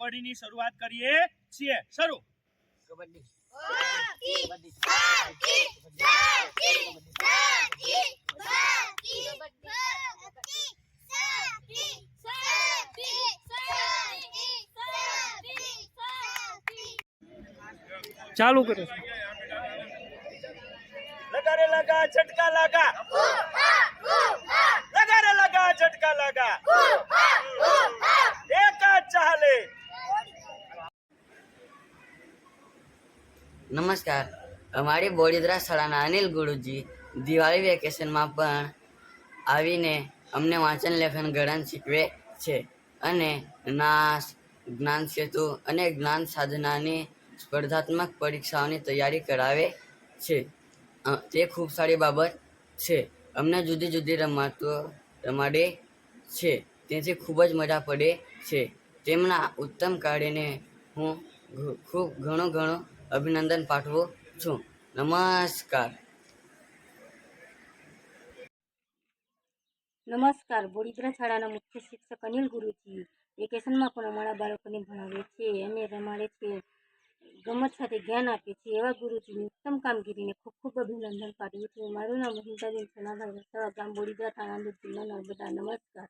કબડ્ડીની શરૂઆત કરીએ છીએ. શરૂ. કબડ્ડી. ચાલુ કરો લગા રે લગા લગા લગા રે લગા ઝટકા લગા એક જ ચાલે નમસ્કાર. અમારી બોડીદ્રા શાળાના અનિલ ગુરુજી દિવાળી વેકેશનમાં પણ આવીને અમને વાંચન લેખન ગણન શીખવે છે અને નાશ, જ્ઞાન સેતુ અને જ્ઞાન સાધનાની સ્પર્ધાત્મક પરીક્ષાઓની તૈયારી કરાવે છે. તે ખૂબ સારી બાબત છે. અમને જુદી જુદી રમતો રમાડે છે. તેથી ખૂબ જ મજા પડે છે. તેમના ઉત્તમ કાર્યને હું ખૂબ ઘણું ઘણું અભિનંદન પાઠવું છું. નમસ્કાર. નમસ્કાર. બોડીદ્રા શાળાના મુખ્ય શિક્ષક અનિલ ગુરુજી. વેકેશનમાં પણ અમારા બાળકોને ભણાવે છે અને રમાડે છે. ગમત સાથે જ્ઞાન આપે છે એવા ગુરુજીની ઉત્તમ કામગીરીને ખૂબ ખૂબ અભિનંદન પાઠવું છું. મારું નામ મહિન્દાબેન સોનાભાઈ ગામ બોડીદ્રા થાણા જિલ્લા નર્મદા. નમસ્કાર.